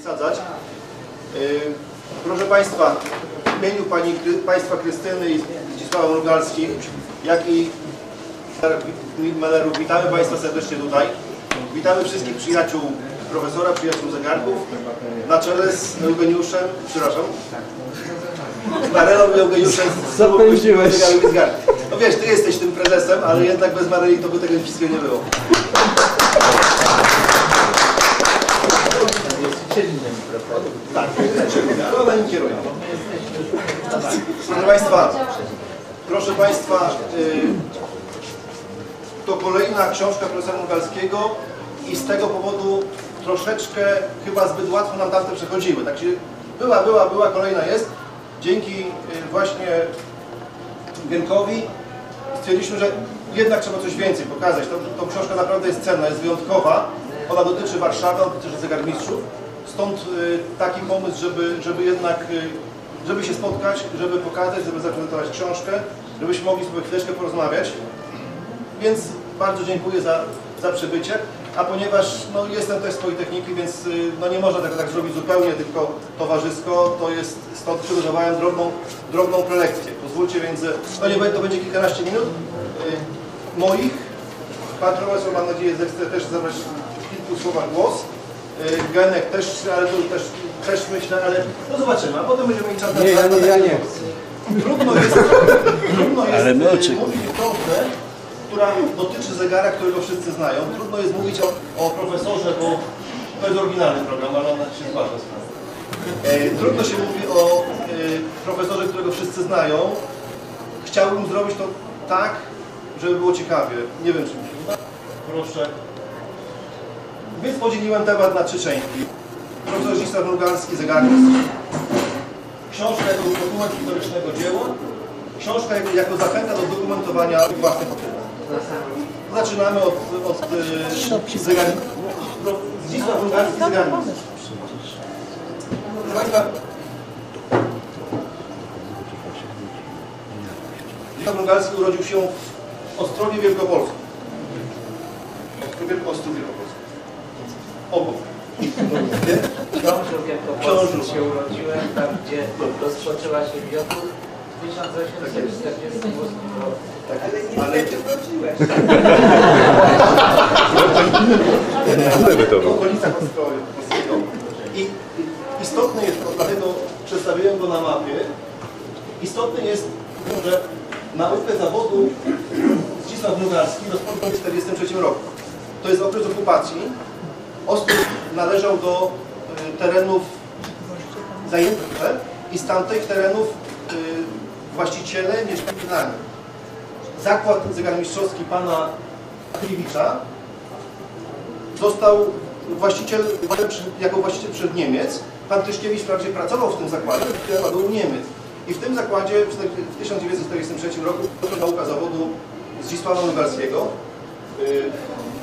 wysadzać. Y, Proszę Państwa, w imieniu Pani, Państwa Krystyny i Zdzisława Mrugalskich, jak i Melerów, witamy Państwa serdecznie tutaj. Witamy wszystkich przyjaciół profesora, przyjaciół zegarków, na czele z Eugeniuszem, przepraszam, z Marelą i Eugeniuszem z Zapędziłeś. No wiesz, Ty jesteś tym prezesem, ale jednak bez Mareli to by tego wszystkiego nie było. Tak, ale ona nim kieruje. Proszę Państwa, proszę Państwa, y, to kolejna książka profesora Mugalskiego i z tego powodu troszeczkę chyba zbyt łatwo nam tamte przechodziły. Tak się była, była, była, kolejna jest. Dzięki y, właśnie Genkowi stwierdziliśmy, że jednak trzeba coś więcej pokazać. To, to książka naprawdę jest cenna, jest wyjątkowa. Ona dotyczy Warszawy, dotyczy zegarmistrzów. Stąd y, taki pomysł, żeby, żeby jednak, y, żeby się spotkać, żeby pokazać, żeby zaprezentować książkę, żebyśmy mogli sobie chwileczkę porozmawiać. Więc bardzo dziękuję za, za przybycie. A ponieważ no, jestem też z Politechniki, więc y, no, nie można tego tak zrobić zupełnie, tylko towarzysko, to jest, stąd przygotowałem drobną, drobną prelekcję. Pozwólcie więc, no nie to będzie kilkanaście minut moich. Pan profesor, mam nadzieję, zechce też zabrać w kilku słowach głos. Y, Genek też, ale tu też, też myślę, ale no zobaczymy, a potem będziemy mieli czas na Nie, ja nie, ja nie chcę. Trudno jest, trudno jest Ale my oczekujemy. mówić o książce, która dotyczy zegara, którego wszyscy znają. Trudno jest mówić o, o profesorze, bo to jest oryginalny program, ale ona się zważa sprawę. E, trudno się mówi o e, profesorze, którego wszyscy znają. Chciałbym zrobić to tak, żeby było ciekawie. Nie wiem, czy mi się uda. Proszę. Więc podzieliłem temat na trzy części. Profesor Zdzisław Mrugalski, zegarmistrz. Książka jako dokument historycznego dzieła, książka jako, zachęta do dokumentowania własnych odkryć. Zaczynamy od, od e, zegarni... no, Zdzisław Mrugalski, zegarmistrz. Proszę Państwa, Zdzisław Mrugalski urodził się w Ostrowie Wielkopolskim. Ostrów Wielkopolski. Książu Książu. Wielkopolskim się urodziłem, tam gdzie rozpoczęła się wiosna w 1848 roku. Tak, ale w okolicach Polskiego. I istotne jest, to, dlatego przedstawiłem go na mapie, istotne jest, że naukę zawodu Zdzisław Mrugalski rozpoczął w 1943 roku. To jest okres okupacji. Ostrów należał do y, terenów zajętych i z tamtych terenów y, właściciele mieszkali na nim. Zakład zegarmistrzowski pana Kliwicza został właściciel, jako właściciel przez Niemiec. Pan Tyszkiewicz wprawdzie pracował w tym zakładzie, ale był Niemiec. I w tym zakładzie w 1943 roku nauka zawodu Zdzisława Mrugalskiego. Yy,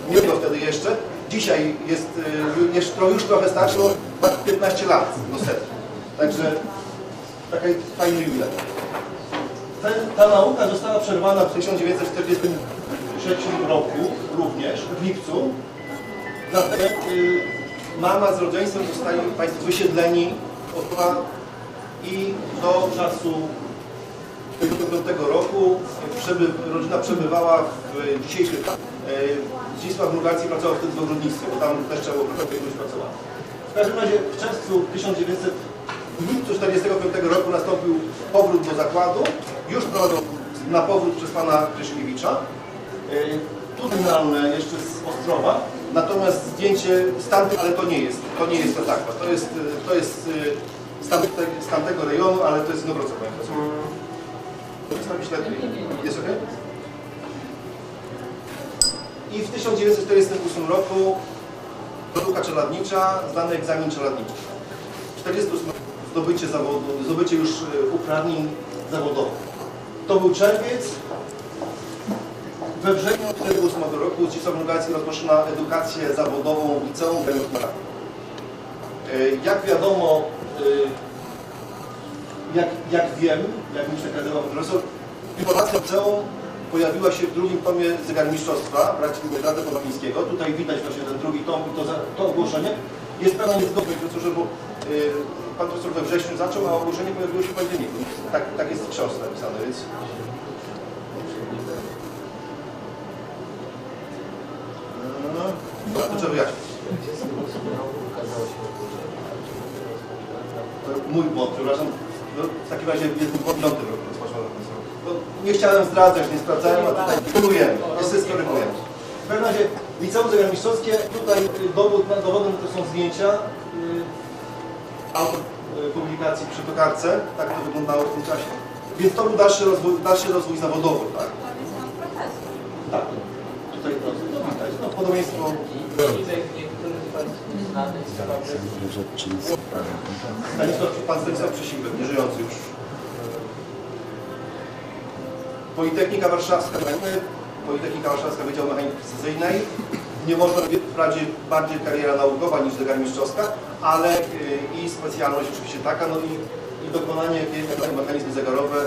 Nie było wtedy jeszcze. Dzisiaj jest, yy, jeszcze, już trochę starszy, ma 15 lat do setki. Także taki fajny jubileusz. Ten, ta nauka została przerwana w 1943 roku również, w lipcu. Dlatego y, mama z rodzeństwem zostali Państwo wysiedleni od i do czasu 1955 roku przeby, rodzina przebywała w dzisiejszych. Y, Zdzisław Mrugalski pracował wtedy w ogrodnictwie, bo tam też trzeba było pracować. W każdym razie w czerwcu 1900 w lipcu 1945 roku nastąpił powrót do zakładu, już prowadzą na powrót przez pana Kryszkiewicza. Yy, Tu finalne jeszcze z Ostrowa, natomiast zdjęcie z tamtych, ale to nie jest, to nie jest ten zakład, to jest, yy, to jest z, tamtego, z tamtego rejonu, ale to jest Inowrocław. panie profesorze. Lepiej. Jest ok? I w 1948 roku produkcja czeladnicza, zdany egzamin czeladniczy. 48 zdobycie zawodu, zdobycie już e, uprawnień zawodowych. To był czerwiec. We wrześniu 1948 roku Zdzisław Mrugalski rozpoczyna edukację zawodową w liceum w. E, Jak wiadomo, e, jak, jak wiem, jak mi przekazywał pan profesor, informacja liceum pojawiła się w drugim tomie zegarmistrzostwa braci Miedrada Polapińskiego. Tutaj widać właśnie ten drugi tom i to, to ogłoszenie. Jest pewna niezgodność, profesorze, bo y, pan profesor we wrześniu zaczął, a ogłoszenie pojawiło się w październiku. Tak, tak jest w książce napisane, więc... No, to trzeba wyjaśnić. Mój błąd, przepraszam. No, w takim razie jest mój błąd piąty rok rozpoczęło no, Nie chciałem zdradzać, nie sprawdzałem, a tutaj korygujemy. Wszyscy skorygujemy. W każdym razie Liceum Zegarmistrzowskie, tutaj y, dowód, dowodem to są zdjęcia. y, Autor y, publikacji przy tokarce, tak to wyglądało w tym czasie. Więc to był dalszy rozwój, dalszy rozwój zawodowy, tak? Tak. Tutaj to, to widać. No, podobieństwo. Pan Stanisław Przesiłek, nieżyjący już. Politechnika Warszawska, Politechnika Warszawska Wydział Mechaniki Precyzyjnej. Nie można wprawdzie bardziej kariera naukowa niż zegarmistrzowska, ale y, i specjalność oczywiście taka, no i, i dokonanie jakieś mechanizmy zegarowe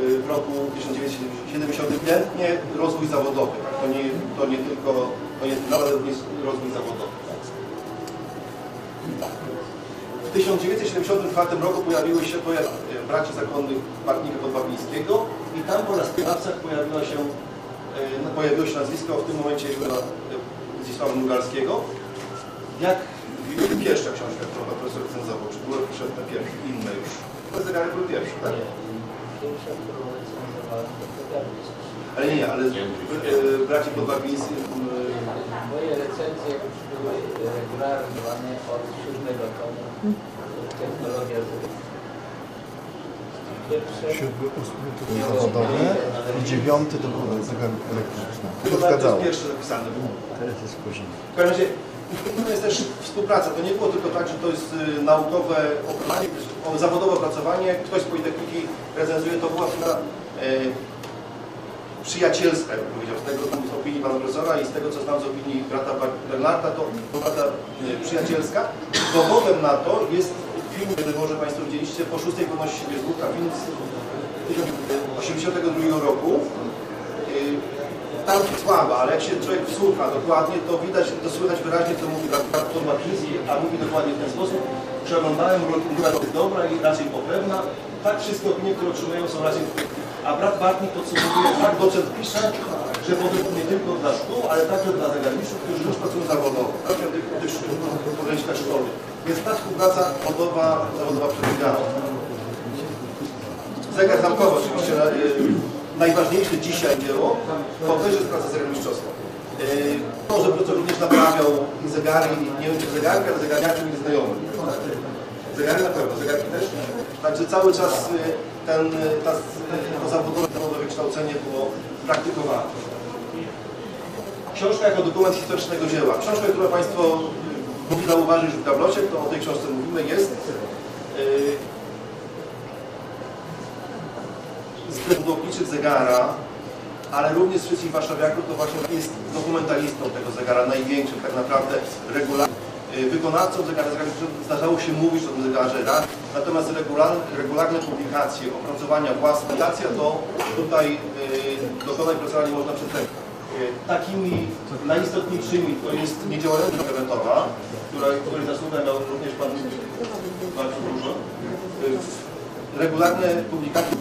y, w roku 1970 ewidentnie rozwój zawodowy. Tak? To, nie, to nie tylko, to nie tylko, ale również rozwój zawodowy. W 1974 roku pojawiły się pojaw, e, braci zakonnych Bartnika Podwapińskiego i tam po raz pierwszy pojawiła się, e, no, pojawiło się nazwisko w tym momencie już na e, Zdzisława Nugalskiego. Jak pierwsza książka, którą pan profesor recenzował, czy były przedtem pierwsze, inne już? Te zegary były pierwsze, tak? Pierwsza, którą recenzowałem, to. Ale nie, nie, ale braci Podwapińscy, recenzje były regularne od siódmego tomu. Technologia Siódmy, ósmy to był zawodowe i dziewiąty to był zegar elektryczny. To to zgadzało. jest pierwsze zapisane. Teraz jest później. W każdym razie to jest też współpraca. To nie było tylko tak, że to jest y, naukowe opracowanie, zawodowe opracowanie, ktoś z Politechniki recenzuje, to była chyba e, przyjacielska, jak powiedział, z tego z opinii pana profesora i z tego, co znam z opinii brata Bernarda, to była e, przyjacielska. Dowodem na to jest film, który może Państwo widzieliście, po szóstej wolności Buka, film z 1982 roku. Y, Tam słaba, ale jak się człowiek wsłucha dokładnie, to widać, to słychać wyraźnie, co mówi Barton Marczyński, a mówi dokładnie w ten sposób. Przeglądałem, jest dobra i raczej popewna. Tak wszystkie opinie, które otrzymują są raczej A brat Bartnik podsumowuje, tak docent pisze, że potem nie tylko dla szkół, ale także dla zegarmistrzów, którzy już pracują zawodowo. Także tych, tych podręcznikach szkoły. Więc ta współpraca zawodowa, zawodowa przebiegała. Zegar zamkowy oczywiście y, najważniejsze dzisiaj dzieło, to też jest praca zegarmistrzowska. Y, To, że profesor również naprawiał zegary, nie wiem czy zegarki, ale zegarniaczy mi znajomy. Zegary na pewno, zegarki też. Także cały czas y, ten, ta, to zawodowe wykształcenie było praktykowane. Książka jako dokument historycznego dzieła. Książka, którą Państwo y, mogli zauważyć w tablocie, to o tej książce mówimy, jest y, z budowniczych zegara, ale również z wszystkich warszawiaków, to właśnie jest dokumentalistą tego zegara, największym tak naprawdę regularnym wykonawcą zegara, zegara zdarzało się mówić o tym zegarze natomiast regularne, publikacje, opracowania własne, to tutaj y, dokonać profesora nie można przedstawić. Y, Takimi najistotniejszymi to jest niedziałalność eventowa, która, której zasługę miał również Pan bardzo dużo. Y, Regularne publikacje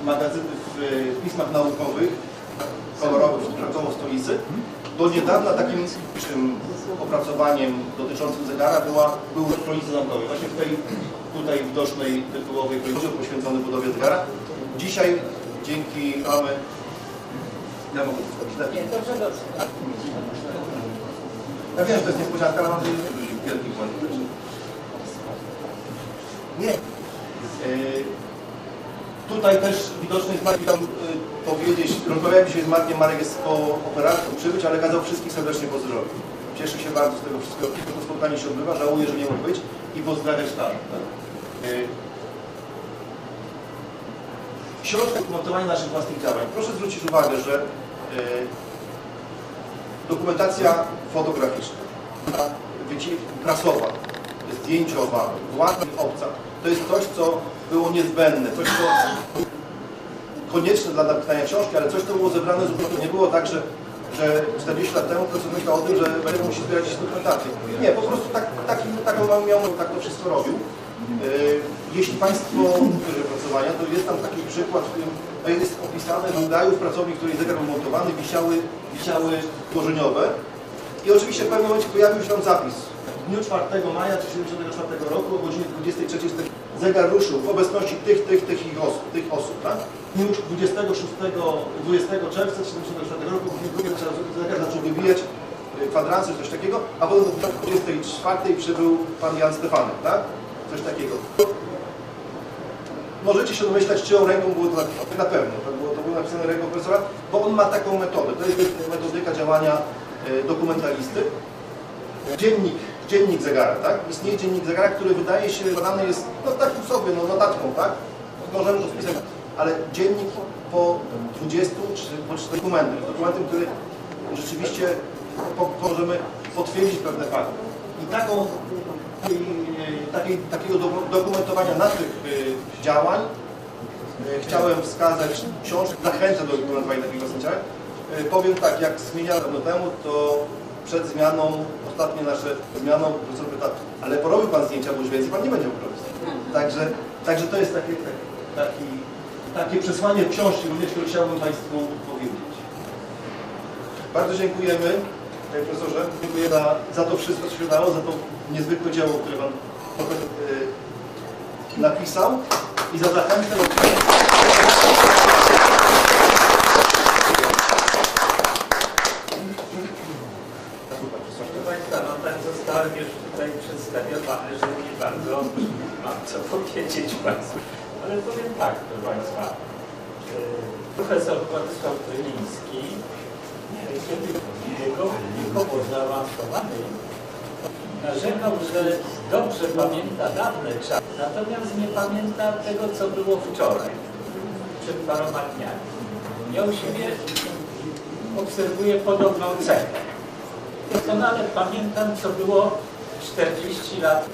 w magazynach, w pismach naukowych, kolorowych, w stolicy. Do niedawna takim opracowaniem dotyczącym zegara była, był kronicy zamkowy. Właśnie w tej tutaj widocznej tytułowej kronice poświęcony budowie zegara. Dzisiaj dzięki mamy... Ja mogę zrobić. Nie, dobrze, dobrze. Ja wiem, że to jest niespodzianka, ale mam wielki błąd. Nie. Yy, tutaj też widoczny jest Marek, tam yy, powiedzieć, rozmawiałem dzisiaj z Markiem, Marek jest po operacji, przybyć, ale kazał wszystkich serdecznie pozdrowić. Cieszy się bardzo z tego wszystkiego, to spotkanie się odbywa, żałuję, że nie mógł być i pozdrawiać tam. Tak? Środek montowania naszych własnych działań. Proszę zwrócić uwagę, że yy, dokumentacja fotograficzna, wyci- prasowa, zdjęciowa, ładna obca, to jest coś, co było niezbędne, coś, co konieczne dla napisania książki, ale coś, co było zebrane zupełnie. Nie było tak, że, że 40 lat temu profesor myślał o tym, że będzie musi zbierać jakieś dokumentacje. Nie, po prostu tak, taki, taką miał, tak to wszystko robił. Yy, Jeśli Państwo użyją pracowania, to jest tam taki przykład, w którym jest opisane, że w pracowni, której zegar był montowany, wisiały, wisiały tworzeniowe. I oczywiście w pewnym momencie pojawił się tam zapis. Dniu 4 maja 1974 roku o godzinie 23 zegar ruszył w obecności tych, tych, tych, osób, tych osób. Tak? W dniu 26, 20 czerwca 1974 roku w dniu zegar zaczął wybijać y, kwadranse, coś takiego, a potem o 24 przybył pan Jan Stefanek, tak? Coś takiego. Możecie się domyślać, czyją ręką było to napisane. Na pewno to było, to było napisane ręką profesora, bo on ma taką metodę. To jest metodyka działania e, dokumentalisty. Dziennik, dziennik zegara, tak? Istnieje dziennik zegara, który wydaje się, badany jest no, tak sobie, no, notatką, tak? Możemy to spisać, ale dziennik po 20 czy po 40 dokumentem, dokumentem, który rzeczywiście możemy potwierdzić pewne fakty. I taką takiego do, dokumentowania naszych y, działań y, chciałem wskazać książkę, zachęcę do dokumentowania takiego zdjęcia. Y, powiem tak, jak zmieniałem temu, to przed zmianą, ostatnie nasze zmianą, profesor pyta, ale porobił Pan zdjęcia, bo już więcej Pan nie będzie mógł robić. Także, także to jest takie, taki, taki, takie przesłanie książki również, które chciałbym Państwu powiedzieć. Bardzo dziękujemy. Panie profesorze, dziękuję za, za to wszystko, co się dało, za to niezwykłe dzieło, które Pan y, napisał i za zachętę. Proszę Państwa, no zostałem już tutaj przedstawiony, że nie bardzo mam co powiedzieć Państwu. Ale powiem tak, proszę Państwa. e, Profesor Władysław Kryliński, kiedy jego wiekowo zaawansowany, narzekał, że dobrze pamięta dawne czasy, natomiast nie pamięta tego, co było wczoraj, przed paroma dniami. Ja u siebie obserwuję podobną cechę. Doskonale pamiętam, co było 40 lat,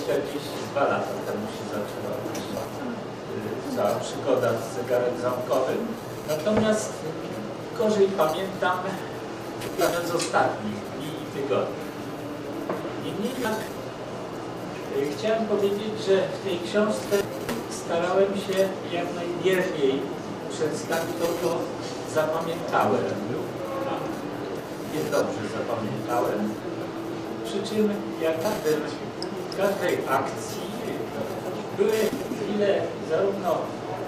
42 lata temu się zaczęła cała przygoda z zegarem zamkowym. Natomiast gorzej pamiętam jeden z ostatnich dni i tygodni. Niemniej jednak y, chciałem powiedzieć, że w tej książce starałem się jak najwierniej przedstawić to, co zapamiętałem nie dobrze zapamiętałem. Przy czym jak każdy, w każdej akcji były chwile zarówno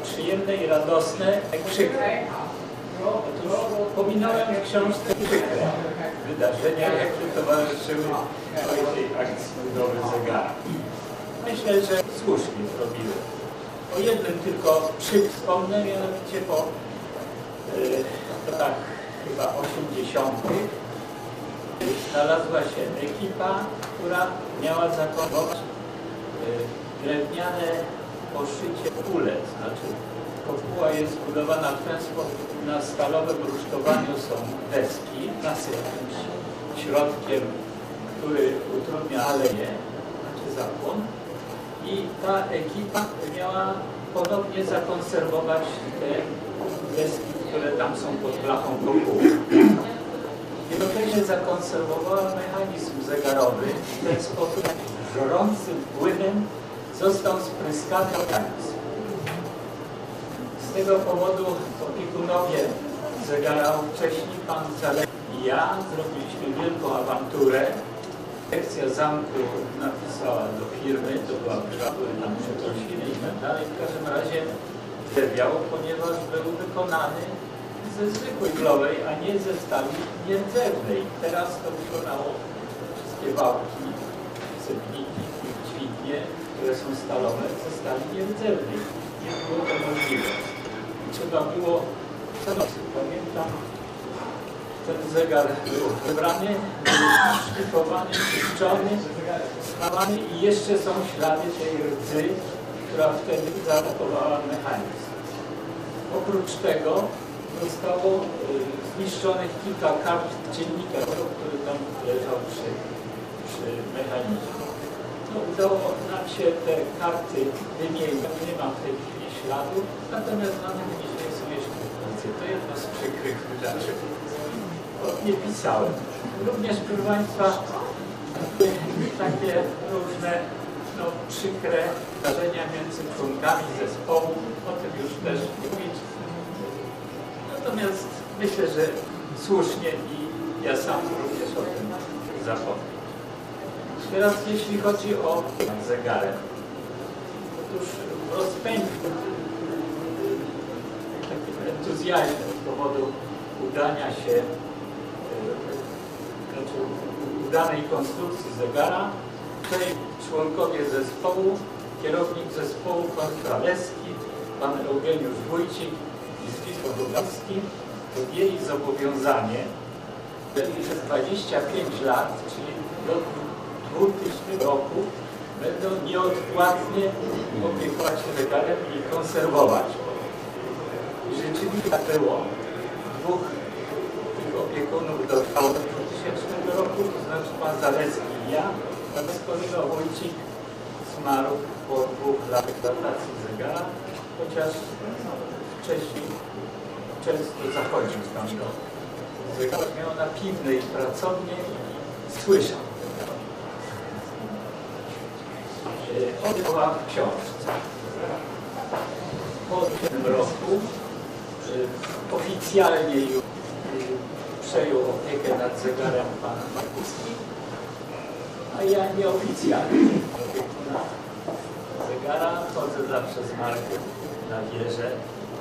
przyjemne i radosne, jak przykre. Otóż pominąłem w książce przykre wydarzenia, jakie towarzyszyły tej akcji budowy zegara. Myślę, że słusznie zrobiłem. O jednym tylko przypomnę, mianowicie po yy, tak chyba 80. znalazła się ekipa, która miała zakończyć drewniane poszycie kule, znaczy kopuła jest zbudowana w ten sposób, na stalowym rusztowaniu są deski nasypane środkiem, który utrudnia aleję, znaczy zapłon. I ta ekipa miała ponownie zakonserwować te deski, które tam są pod blachą kopuły. Jednocześnie zakonserwowała mechanizm zegarowy w ten sposób żrącym płynem został spryskany mechanizm. Z tego powodu opiekunowie zegara wcześniej, pan Zalewski i ja zrobiliśmy wielką awanturę. Sekcja zamku napisała do firmy, to była który nam przeprosili i tak dalej. W każdym razie drwiał, ponieważ był wykonany ze zwykłej glowej, a nie ze stali nierdzewnej. Teraz to wykonało wszystkie wałki, sypniki, dźwignie, które są stalowe, ze stali nierdzewnej. Nie było to możliwe. Trzeba było co nocy, pamiętam, ten zegar był wybrany, szlifowany, czyszczony, spawany i jeszcze są ślady tej rdzy, która wtedy zaatakowała mechanizm. Oprócz tego zostało y, zniszczonych kilka kart dziennika, który tam leżał przy, przy mechanizmie. No, udało nam się te karty wymienić. Nie ma w tej chwili śladu, natomiast na tym nie są jeszcze informacje. To jedno z przykrych wydarzeń. nie pisałem. Również, proszę Państwa, takie różne no, przykre zdarzenia między członkami zespołu, o tym już też mówić. Natomiast myślę, że słusznie i ja sam również o tym zapomnę. Teraz jeśli chodzi o zegarek. Otóż w rozpędzie takim entuzjazmie z powodu udania się, e, znaczy udanej konstrukcji zegara, członkowie zespołu, kierownik zespołu pan Kraleski, pan Eugeniusz Wójcik i Zdzisław Lubawski podjęli zobowiązanie, że przez 25 lat, czyli do 2000 roku, będą nieodpłatnie opiekować się zegarem i konserwować. I rzeczywiście tak było. Dwóch tych opiekunów dotrwało do 2000 roku, to znaczy pan Zaleski i ja. Natomiast kolega Wójcik zmarł po dwóch latach eksploatacji zegara, chociaż wcześniej często zachodził tam do zegara. Miał na piwnej pracownię i słyszał. Odbyła w książce. Po tym roku e, oficjalnie już e, przejął opiekę nad zegarem pan Markuski, a ja nieoficjalnie zegara. Chodzę zawsze z Markiem na wieżę.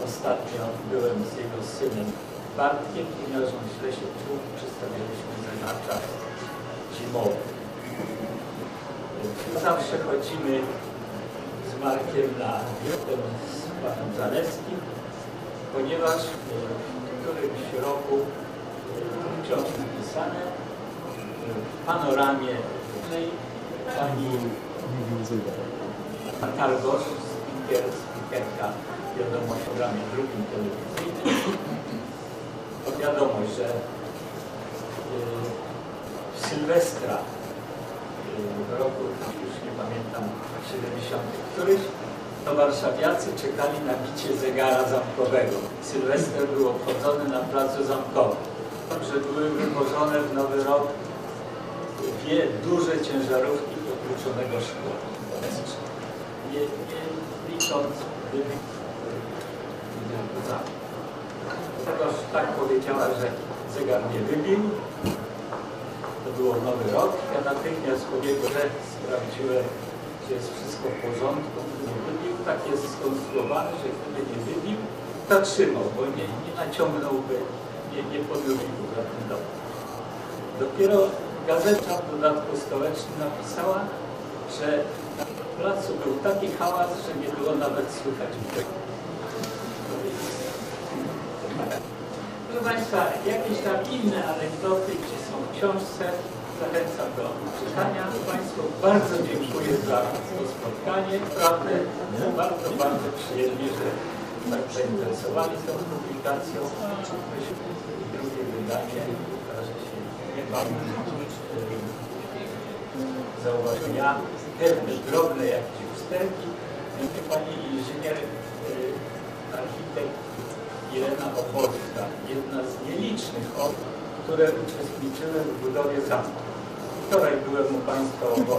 Ostatnio byłem z jego synem Bartkiem, ponieważ on źle się czuł, przystawiliśmy zegar czas zimowy. Zawsze chodzimy z Markiem na potem z panem Zalewskim, ponieważ w którymś roku książki e, w panoramie tej pani Targosz, speaker, speakerka wiadomość w programie drugim telewizyjnym. Wiadomość, że w Sylwestra w roku, już nie pamiętam, 70. któryś, to warszawiacy czekali na bicie zegara zamkowego. Sylwester był obchodzony na placu zamkowym. Że były wywożone w Nowy Rok dwie duże ciężarówki potłuczonego szkła. Nie, nie licząc Dlatego tak powiedziała, że zegar nie wybił, to było nowy rok. Ja natychmiast pobiegłem, że sprawdziłem, czy jest wszystko w porządku. Nie wybił. Tak jest skonstruowany, że gdyby nie wybił, zatrzymał, bo nie, nie naciągnąłby, nie, nie podjąłby za ten dom. Dopiero gazeta w dodatku stołecznym napisała, że na placu był taki hałas, że nie było nawet słychać. Proszę Państwa, jakieś tam inne anegdoty, gdzie są w książce, zachęcam do czytania. Państwu bardzo dziękuję za to spotkanie. Naprawdę bardzo, bardzo przyjemnie, że tak zainteresowani tą publikacją. Drugie wydanie się niebawem. Zauważenia, pewne drobne jakieś usterki. Pani inżynier, y, architekt Irena Opolska, jedna z nielicznych osób, które uczestniczyły w budowie zamku. Wczoraj byłem u Państwa. Pamięta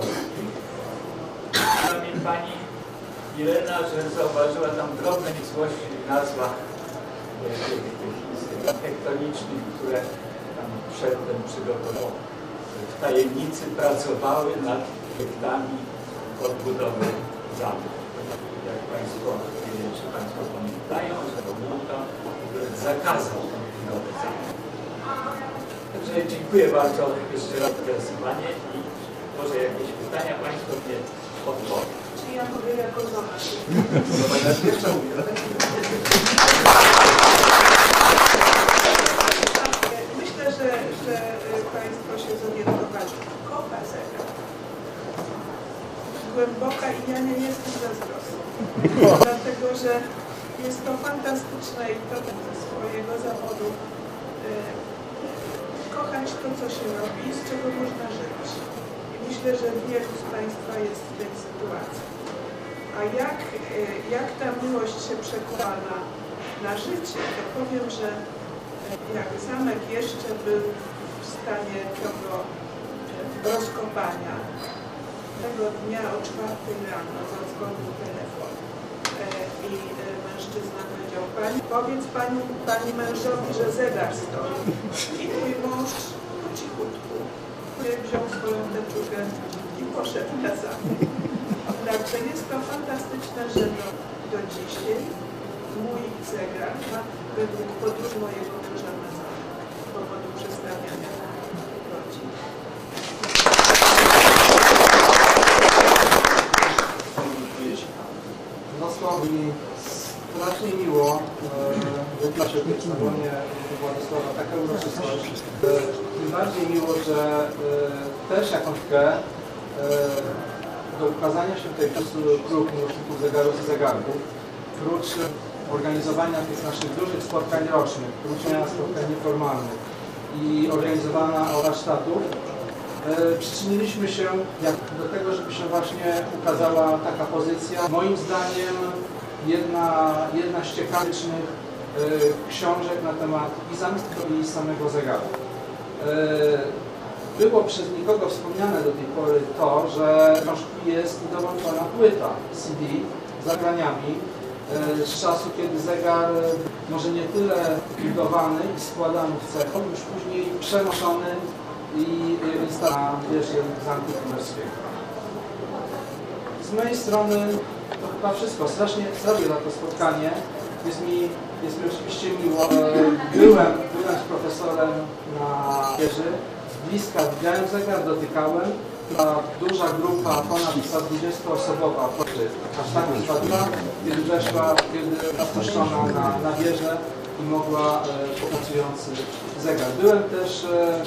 mi Pani Irena, że zauważyła tam drobne niesłości w nazwach e, tych, które tam przedtem przygotował. W tajemnicy pracowały nad projektami odbudowy zamku. Jak Państwo, nie wiem, czy Państwo pamiętają, że Romułka zakazał odbudowy zamku. Także dziękuję bardzo jeszcze raz za zainteresowanie i może jakieś pytania Państwo mnie odpowiem. Czy ja mogę jako żona? Zobaczcie, jeszcze mówię. Myślę, że, że Państwo się zorientowali. Kocha zegar. Głęboka i ja nie jestem zazdrosna. Dlatego, że jest to fantastyczne i to ze swojego zawodu. y, Kochać to, co się robi, z czego można żyć. I myślę, że wielu z Państwa jest w tej sytuacji. A jak, y, jak ta miłość się przekłada na życie, to powiem, że y, Jak zamek jeszcze był w stanie tego rozkopania, tego dnia o czwartej rano zadzwonił telefon e, i e, mężczyzna powiedział, pani, powiedz pani, pani mężowi, że zegar stoi. I mój mąż po cichutku wziął swoją teczugę i poszedł na zamek. Także jest to fantastyczne, że do, do dzisiaj mój zegar ma według podróż mojego też jakąś chwilę e, do ukazania się tej klub miłośników zegarów i zegarków, prócz organizowania tych naszych dużych spotkań rocznych, prócz spotkań nieformalnych i organizowania warsztatów, E, przyczyniliśmy się do tego, żeby się właśnie ukazała taka pozycja. Moim zdaniem jedna, jedna z ciekawszych e, książek na temat i i samego zegaru. E, Było przez nikogo wspomniane do tej pory to, że książki jest dołączona płyta CD z nagraniami e, z czasu, kiedy zegar e, może nie tyle budowany i składany w cechu, już później przenoszony i instalacja wieży Zamku Królewskiego. Z mojej strony to chyba wszystko. Strasznie strasznie za to spotkanie. Jest mi, jest mi oczywiście miło. E, Byłem, byłem z profesorem na wieży. Z bliska widziałem zegar, dotykałem. Ta duża grupa, ponad 120-osobowa, aż tak spadła, kiedy weszła, kiedy zapuszczona na, na wieżę i mogła e, zegar. Byłem też e,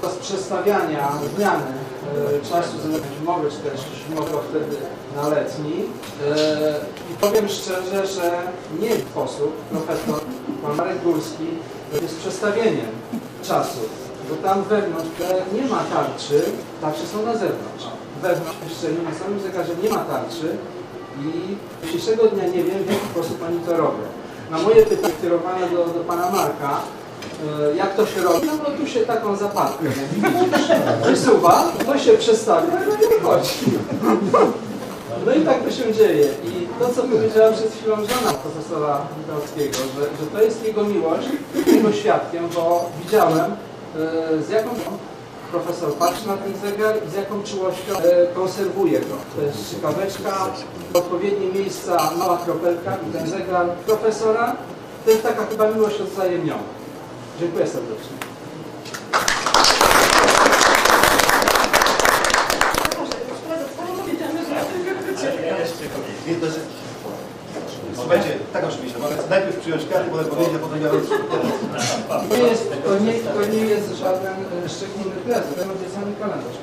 podczas przestawiania zmiany e, czasu zimowy, czy też zimowego wtedy na letni. E, I powiem szczerze, że nie sposób profesor Marek Górski jest przestawieniem czasu, bo tam wewnątrz nie ma tarczy, tarcze są na zewnątrz. Wewnątrz jeszcze na samym zegarze nie ma tarczy i dzisiejszego dnia nie wiem, w jaki sposób oni to robią. Na moje pytanie kierowane do, do pana Marka, E, jak to się robi? No bo tu się taką zapadkę, widzisz, wysuwa, to się przestawia, no i wychodzi. No i tak to się dzieje. I to, co powiedziała przed chwilą żona profesora Witowskiego, że, że to jest jego miłość, jego świadkiem, bo widziałem, z jaką profesor patrzy na ten zegar i z jaką czułością e, konserwuje go. To jest ciekaweczka, odpowiednie miejsca, mała kropelka i ten zegar profesora, to jest taka chyba miłość odwzajemniona. Dziękuję serdecznie. Nie, to jest... Słuchajcie, tak oczywiście, mogę najpierw przyjąć kartę, potem powiedzieć, a potem ja To, jest, to, nie, to nie jest żaden e, szczególny prezent, to jest obiecany kalendarz.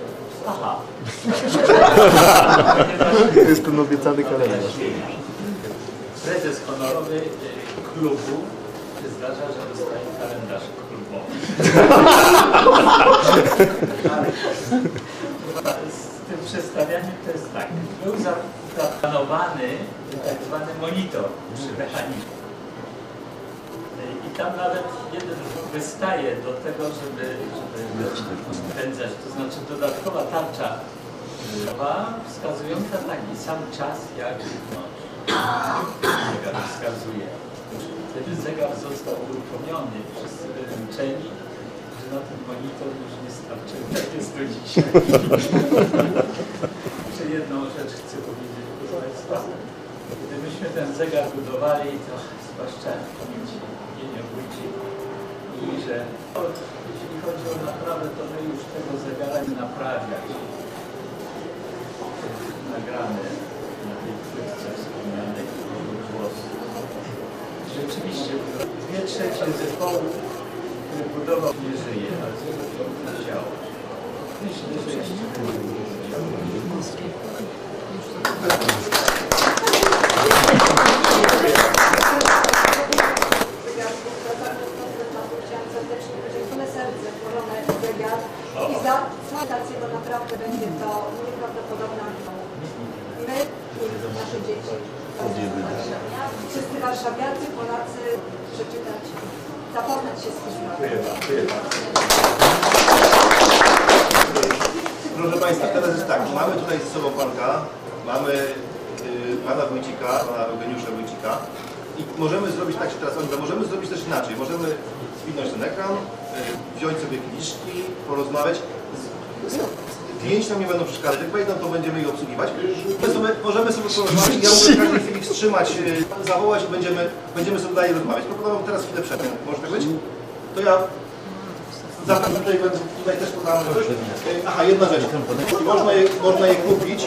Aha. To jest ten obiecany kalendarz. Prezes honorowy y, klubu się zdarza, że dostaje kalendarz klubowy. Z tym przestawianiem to jest tak. Był zaplanowany tak zwany monitor przy mechaniku. I tam nawet jeden wystaje do tego, żeby, żeby pędzać, to znaczy dodatkowa tarcza nowa, wskazująca taki sam czas jak zegar wskazuje. Wtedy zegar został uruchomiony, wszyscy byli uczeni, że na ten monitor już nie starczy, tak jest do dzisiaj. Jeszcze jedną rzecz chcę powiedzieć, proszę Państwa. Kiedy myśmy ten zegar budowali, to zwłaszcza w pamięci Wójcik, i że o, jeśli chodzi o naprawę, to my już tego zegara nie naprawiać. Nagrane na tej płytce wspomnianej głos. Rzeczywiście, dwie trzecie zespołu, który budował, nie żyje, tego powodu chciał. Myślę, że jeszcze Chciałam serdecznie podziękować serce włożone w zegar i za cywilizację, naprawdę będzie to nieprawdopodobna My i nasze dzieci. Wszyscy warszawiacy, Polacy przeczytać zapoznać się z historią. Proszę Państwa, teraz jest tak, mamy tutaj ze sobą Panka, mamy y, Pana Wójcika, Pana Eugeniusza Wójcika i możemy zrobić tak się teraz możemy zrobić też inaczej, możemy zwinąć ten ekran, y, wziąć sobie kieliszki, porozmawiać. Z- z- Klienci nam nie będą przeszkadzać, jak wejdą, to będziemy ich obsługiwać. My sobie, możemy sobie porozmawiać, ja mogę w każdej chwili wstrzymać, y, zawołać i będziemy, będziemy sobie dalej rozmawiać. Proponowałbym teraz chwilę przerwy. Może tak być? To ja Zatem tutaj, tutaj też podamy coś. Aha, jedna rzecz. Można je, można je kupić.